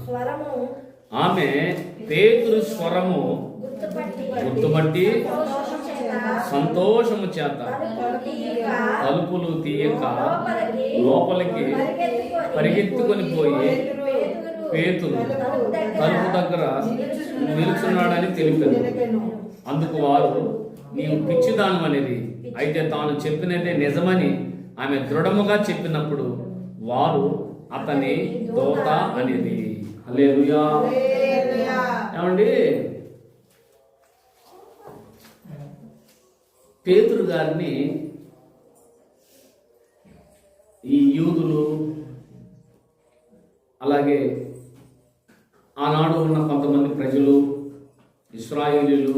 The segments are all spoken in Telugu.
స్వరము ఆమె పేతురు స్వరము గుర్తుపట్టి సంతోషము చేత తలుపులు తీయక లోపలికి పరిగెత్తుకొని పోయి దగ్గర తలుపు దగ్గర నిలుచున్నాడని తెలిపారు అందుకు వారు నీవు పిచ్చిదాను అనేది అయితే తాను చెప్పినదే నిజమని ఆమె దృఢముగా చెప్పినప్పుడు వారు అతని దోత అనేది. ఏమండి? పేతురు గారిని ఈ యూదులు అలాగే ఆనాడు ఉన్న కొంతమంది ప్రజలు ఇస్రాయేలీలు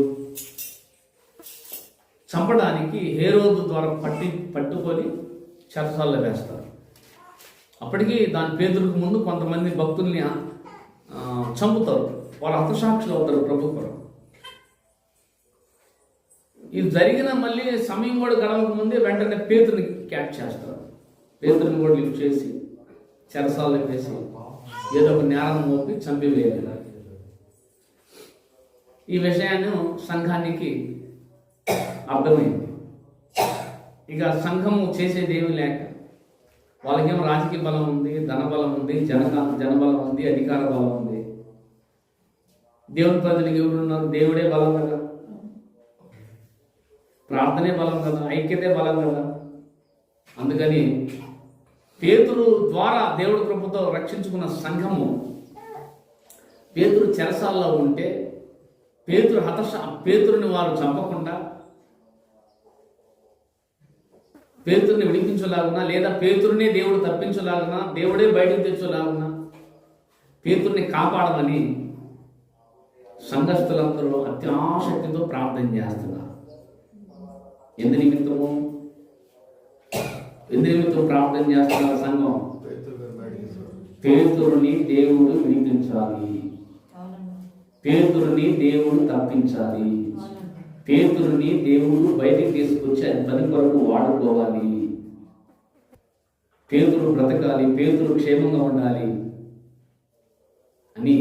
చంపడానికి హేరోదు ద్వారా పట్టి పట్టుకొని చెరసాల్లో వేస్తారు. అప్పటికి దాని పేదలకు ముందు కొంతమంది భక్తుల్ని చంపుతారు. వాళ్ళు హతసాక్షులు అవుతారు ప్రభు కొరకు. ఇది జరిగిన మళ్ళీ సమయం కూడా గడవక ముందే వెంటనే పేతుని క్యాచ్ చేస్తారు. పేతుని కూడా లిఫ్ట్ చేసి చెరసాలు వేసి ఏదో ఒక నేరం మోపి చంపివేయాలి ఈ విషయాన్ని సంఘానికి అర్థమైంది. ఇక సంఘము చేసేది లేక వాళ్ళకేమో రాజకీయ బలం ఉంది ధన బలం ఉంది జన జనబలం ఉంది అధికార బలం ఉంది. దేవుని ప్రజలకు ఎవరు ఉన్నారు? దేవుడే బలం కదా. ప్రార్థనే బలం కదా ఐక్యతే బలం కదా. అందుకని పేతురు ద్వారా దేవుడి కృపతో రక్షించుకున్న సంఘము పేతురు చెరసాల్లో ఉంటే పేతురు హతశ పేతురుని వారు చంపకుండా పేతురుని విడిపించలాగునా లేదా పేతురునే దేవుడు తప్పించలాగునా దేవుడే బయటకు తెచ్చలాగునా పేతుర్ని కాపాడమని సంఘస్థులందరూ అత్యాసక్తితో ప్రార్థన చేస్తున్నారు. ఎందు నిమిత్తము? ఎందు నిమిత్తం ప్రార్థన చేస్తున్నారు సంఘం? పేతురుని దేవుడు విడిపించాలి. పేతురుని దేవుడు తప్పించాలి. పేతురుని దేవుడు బయటికి తీసుకొచ్చి ఆయన పని కొరకు వాడుకోవాలి. పేతురు బ్రతకాలి పేతురు క్షేమంగా ఉండాలి అని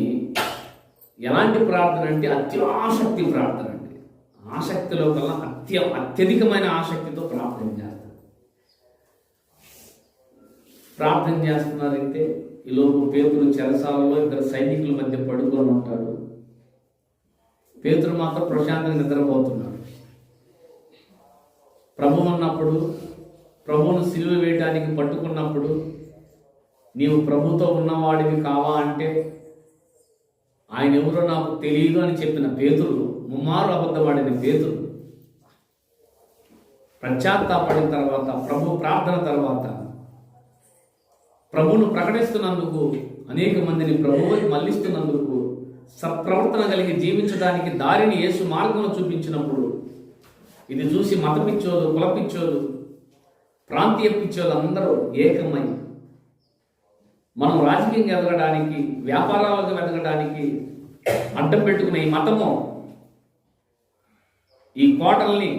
ఎలాంటి ప్రార్థన అంటే అత్యాసక్తి ప్రార్థన అండి. ఆసక్తిలో కల్లా అత్య అత్యధికమైన ఆసక్తితో ప్రార్థన చేస్తారు. ప్రార్థన చేస్తున్నారైతే ఈలోపు పేతులు చెరసాలలో ఇద్దరు సైనికుల మధ్య పడుకొని ఉంటాడు. పేతురు మాత్రం ప్రశాంతంగా నిద్రపోతున్నాడు. ప్రభు ఉన్నప్పుడు ప్రభువును సిలువ వేయటానికి పట్టుకున్నప్పుడు నీవు ప్రభుతో ఉన్నవాడివి కావా అంటే ఆయన ఎవరో నాకు తెలియదు అని చెప్పిన పేతురు ముమ్మారు అబద్ధమాడిన పేతురు. పశ్చాత్తాపడిన తర్వాత ప్రభు ప్రార్థన తర్వాత ప్రభును ప్రకటిస్తున్నందుకు అనేక మందిని ప్రభువు మళ్ళిస్తున్నందుకు సత్ప్రవర్తన కలిగి జీవించడానికి దారిని యేసు మార్గంలో చూపించినప్పుడు ఇది చూసి మతపిచ్చోదు కులపిచ్చోదు ప్రాంతీయ పిచ్చోలు అందరూ ఏకమై మనం రాజకీయంగా ఎదగడానికి వ్యాపారాలకు ఎదగడానికి అడ్డం పెట్టుకున్న ఈ మతము ఈ కోటల్ని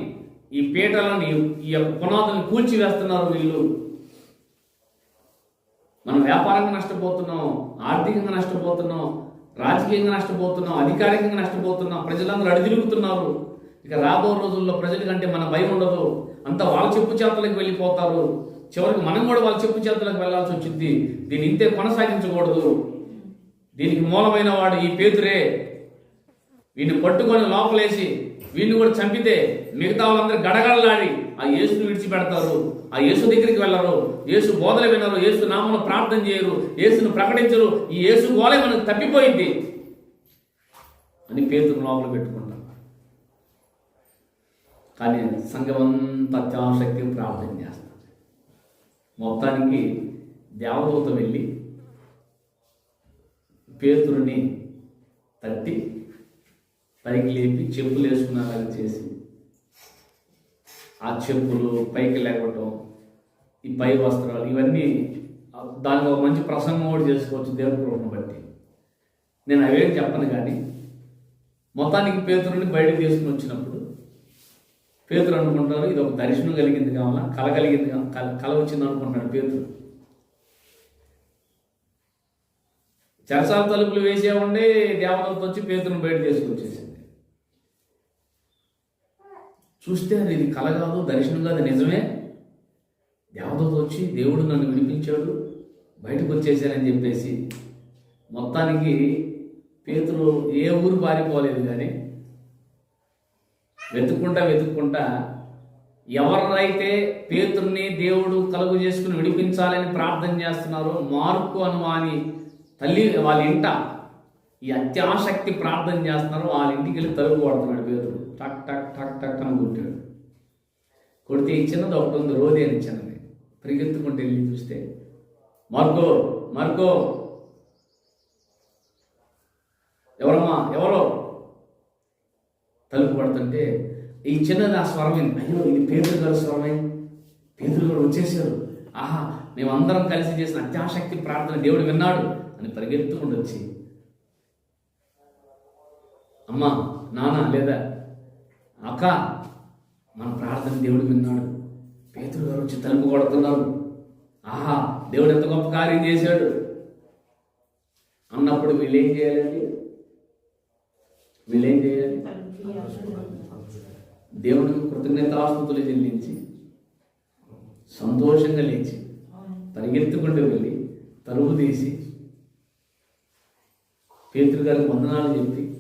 ఈ పీటలని ఈ యొక్క పునాదులను కూల్చివేస్తున్నారు వీళ్ళు. మనం వ్యాపారంగా నష్టపోతున్నాం ఆర్థికంగా నష్టపోతున్నాం రాజకీయంగా నష్టపోతున్నాం అధికారికంగా నష్టపోతున్నాం ప్రజలందరూ అడిదిరుగుతున్నారు ఇక రాబో రోజుల్లో ప్రజల కంటే మన భయం ఉండదు. అంతా వాళ్ళ చెప్పు చేతలకు వెళ్ళిపోతారు. చివరికి మనం కూడా వాళ్ళ చెప్పు చేతలకు వెళ్ళాల్సి వచ్చింది. దీన్ని ఇంతే కొనసాగించకూడదు. దీనికి మూలమైన వాడు ఈ పేతురే. వీడిని పట్టుకొని లోపలేసి వీళ్ళు కూడా చంపితే మిగతా వాళ్ళందరూ గడగడలాడి ఆ యేసును విడిచిపెడతారు. ఆ యేసు దగ్గరికి వెళ్ళరు. యేసు బోధలు వినరు. యేసు నామను ప్రార్థన చేయరు. యేసును ప్రకటించరు. ఈ యేసు గోలే మనకు తప్పిపోయింది అని పేతులు లోపల పెట్టుకుంటాం కానీ సంఘమంతా అత్యాశక్తి ప్రార్థన చేస్తారు. మొత్తానికి దేవదూత వెళ్ళి పేతురుని తట్టి పైకి లేపి చెప్పులు వేసుకున్నారని చేసి ఆ చెప్పులు పైకి లేకపోవటం ఈ పై వస్త్రాలు ఇవన్నీ దానికి ఒక మంచి ప్రసంగం కూడా చేసుకోవచ్చు దేవుని కృపను బట్టి. నేను అవేం చెప్పను కానీ మొత్తానికి పేతురుని బయటకు తీసుకుని వచ్చినప్పుడు పేతురు అనుకుంటారు ఇది ఒక దర్శనం కలిగింది కావాలా? కల కలిగింది కల కల వచ్చింది అనుకుంటాడు పేతురు. చెరసాల తలుపులు వేసే ఉండి దేవతలతో వచ్చి పేతును బయట తీసుకొచ్చేసింది. చూస్తే అది ఇది కల కాదు దర్శనం కాదు నిజమే. దేవతతో వచ్చి దేవుడు నన్ను విడిపించాడు బయటకు వచ్చేసానని చెప్పేసి మొత్తానికి పేతులు ఏ ఊరు పారిపోలేదు కానీ వెతుక్కుంటా వెతుక్కుంటా ఎవరైతే పేతుర్ని దేవుడు కలుగు చేసుకుని విడిపించాలని ప్రార్థన చేస్తున్నారో మార్కు అనుమాని తల్లి వాళ్ళ ఇంట ఈ అత్యాసక్తి ప్రార్థన చేస్తున్నారు వాళ్ళ ఇంటికి వెళ్ళి తలుపు కొడుతున్నాడు పేదలు టక్ టక్ టక్ టక్ అని కొట్టాడు. కొడితే ఈ చిన్నది ఒకటి ఉంది రోజే అని చిన్నది. పరిగెత్తుకుంటూ వెళ్ళి చూస్తే మార్కో మార్కో ఎవరమ్మా ఎవరో? తలుపు కొడుతుంటే ఈ చిన్నది ఆ స్వరమే అయ్యో ఇది పేదలు గారు స్వరమే పేదలు గారు వచ్చేసారు ఆహా మేమందరం కలిసి చేసిన అత్యాశక్తి ప్రార్థన దేవుడు విన్నాడు. అని పరిగెత్తుకుండా వచ్చి అమ్మా నాన్న లేదా? అక్క మన ప్రార్థన దేవుడు విన్నాడు పేతులు గారు వచ్చి తలుపు కొడుతున్నారు. ఆహా దేవుడు ఎంత గొప్ప కార్యం చేశాడు. అన్నప్పుడు వీళ్ళు ఏం చేయాలండి? వీళ్ళు ఏం చేయాలి దేవునికి కృతజ్ఞతాస్తుతులు చెల్లించి సంతోషంగా లేచి పరిగెత్తుకుంటూ వెళ్ళి తలుపు తీసి పేతురు గారికి వందనాలు చెప్పి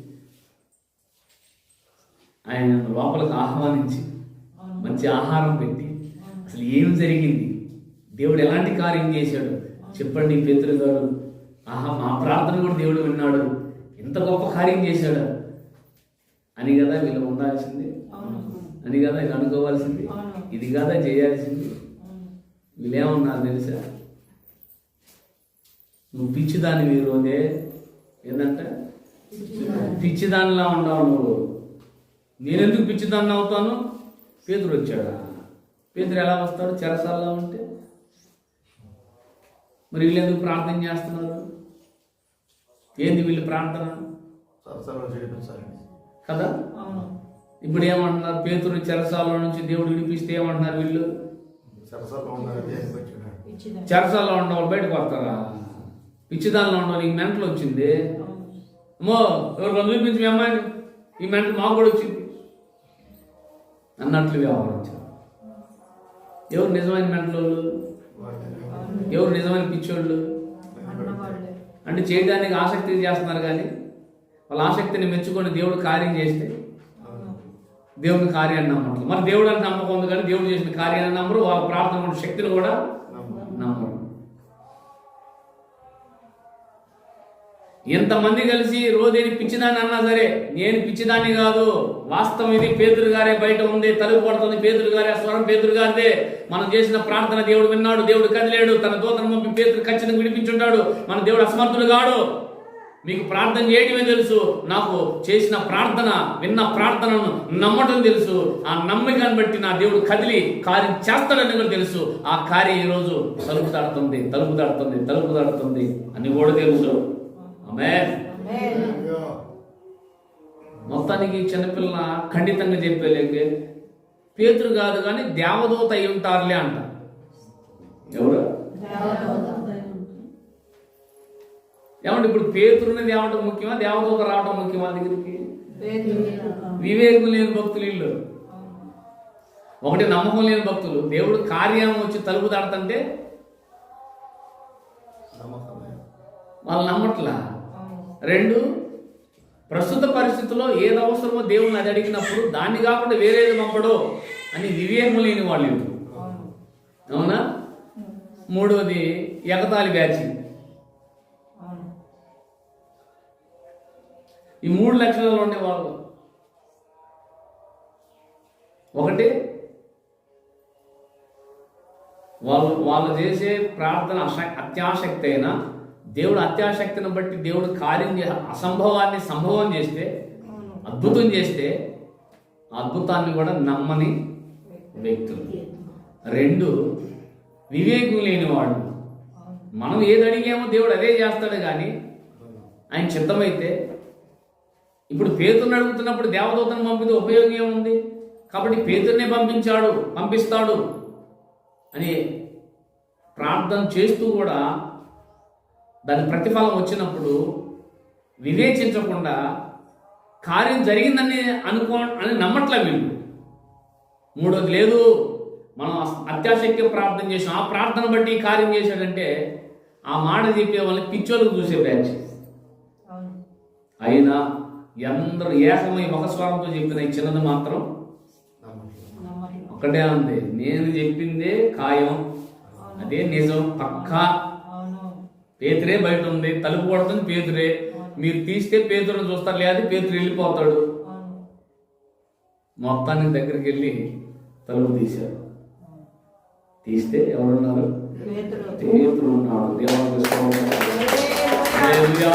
ఆయన లోపలికి ఆహ్వానించి మంచి ఆహారం పెట్టి అసలు ఏం జరిగింది? దేవుడు ఎలాంటి కార్యం చేశాడు? చెప్పండి పేతురు గారు. ఆహా మా ప్రార్థన కూడా దేవుడు విన్నాడు. ఇంత గొప్ప కార్యం చేశాడు. అని కదా వీళ్ళు ఉండాల్సింది. అని కదా ఇది అనుకోవాల్సింది ఇది కదా చేయాల్సింది. వీళ్ళేమన్నారు తెలుసా? నువ్వు పిచ్చిదాన్ని మీరు అదే ఏంటంటే పిచ్చిదానిలా ఉండవు నువ్వు. నేనెందుకు పిచ్చిదాన్ని అవుతాను? పేదరు వచ్చాడా? పేదరు ఎలా వస్తాడు? చెరసాల్లో ఉంటే. మరి వీళ్ళు ఎందుకు ప్రార్థన చేస్తున్నారు? ఏంది వీళ్ళు ప్రార్థన? కదా? ఇప్పుడు ఏమంటున్నారు? పేతురు చెరసాల నుంచి దేవుడు విడిపిస్తే ఏమంటున్నారు వీళ్ళు? చెరసాల్లో ఉండవాళ్ళు బయటకు వస్తారా? పిచ్చిదానిలో ఉండవు నీకు మెంటలు వచ్చింది అమ్మో ఎవరు చూపించి మీ అమ్మాయిని? ఈ మెంటలు మాకు కూడా వచ్చింది. అన్నట్లు వ్యవహరించారు. ఎవరు నిజమైన మెంటలోళ్ళు? ఎవరు నిజమైన పిచ్చోళ్ళు? అంటే చేయడానికి ఆసక్తి చేస్తున్నారు కానీ వాళ్ళ ఆసక్తిని మెచ్చుకొని దేవుడు కార్యం చేస్తే దేవుని కార్యాన్ని నమ్మట్లేదు మరి దేవుడు అని నమ్మకం ఉంది కానీ దేవుడు చేసిన కార్యాన్ని నమ్మరు వాళ్ళ ప్రార్థన శక్తిని కూడా నమ్మరు. ఎంతమంది కలిసి రోజేని పిచ్చిదాన్ని అన్నా సరే నేను పిచ్చిదాన్ని కాదు. వాస్తవం ఇది పేదరు గారే బయట ఉంది తలుపు పడుతుంది పేదరు గారే స్వరం పేదరు గారిదే. మనం చేసిన ప్రార్థన దేవుడు విన్నాడు దేవుడు కదిలేడు. తన దూతను పంపి పేదరు ఖచ్చితంగా విడిపించుంటాడు. మన దేవుడు అసమర్థుడు కాడు. మీకు ప్రార్థన చేయడమే తెలుసు. నాకు చేసిన ప్రార్థన విన్న ప్రార్థనను నమ్మటం తెలుసు. ఆ నమ్మకాన్ని బట్టి నా దేవుడు కదిలి కార్యం చేస్తాడని కూడా తెలుసు. ఆ కార్యం ఈరోజు తలుపు దాడుతుంది తలుపు దాడుతుంది తలుపు దాడుతుంది అని కూడా తెలుసు. మొత్తానికి చిన్నపిల్ల ఖండితంగా చెప్పేలేకే పేతురు కాదు కానీ దేవదూత అయి ఉంటారులే అంట. ఎవరు? ఏమంటే ఇప్పుడు పేతురుని తేవటం ముఖ్యమా దేవదూత రావడం ముఖ్యమా దగ్గరికి? వివేకం లేని భక్తులు. వీళ్ళు. ఒకటి నమ్మకం లేని భక్తులు. దేవుడు కార్యం వచ్చి తలుపు దాడుతుంటే నమ్మకమే. వాళ్ళు నమ్మట్లా? రెండు ప్రస్తుత పరిస్థితుల్లో ఏది అవసరమో దేవుని అది అడిగినప్పుడు దాన్ని కాకుండా వేరేది పంపడో అని వివేకం లేని వాళ్ళు వీళ్ళు. అవునా? మూడోది ఎగతాళి బ్యాచ్. ఈ మూడు లక్షణాలు ఉండే వాళ్ళు. ఒకటి వాళ్ళు వాళ్ళు చేసే ప్రార్థన అత్యాసక్తి అయినా దేవుడు అత్యాశక్తిని బట్టి దేవుడు కార్యం అసంభవాన్ని సంభవం చేస్తే అద్భుతం చేస్తే అద్భుతాన్ని కూడా నమ్మని వ్యక్తులు. రెండు వివేకం లేనివాడు. మనం ఏది అడిగామో దేవుడు అదే చేస్తాడు కానీ ఆయన చిత్తమైతే ఇప్పుడు పేతుని అడుగుతున్నప్పుడు దేవదూతను పంపితే ఉపయోగం ఏముంది? కాబట్టి పేతున్నే పంపించాడు పంపిస్తాడు అని ప్రార్థన చేస్తూ కూడా దాని ప్రతిఫలం వచ్చినప్పుడు వివేచించకుండా కార్యం జరిగిందని అనుకో అని నమ్మట్లే వీళ్ళు మూడోది లేదు మనం అత్యాశక్తి ప్రార్థన చేసాం. ఆ ప్రార్థన బట్టి ఈ కార్యం చేశాడంటే ఆ మాట చెప్పే వాళ్ళని పిచ్చోళ్ళకు చూసే బ్యాచ్. అయినా ఎందరూ ఏకమై ఒక స్వరంతో చెప్పిన ఈ చిన్నది మాత్రం ఒకటే ఉంది నేను చెప్పిందే ఖాయం. అదే నిజం. పక్కా. పేతురే బయట ఉంది తలుపు కొడుతుంది పేతురే. మీరు తీస్తే పేతురుని చూస్తారు లేదా పేతురు వెళ్ళిపోతాడు. అవును మొత్తానికి దగ్గరికి వెళ్ళి తలుపు తీశారు తీస్తే ఎవరున్నారు? పేతురు. పేతురు ఉన్నాడు. హల్లెలూయా.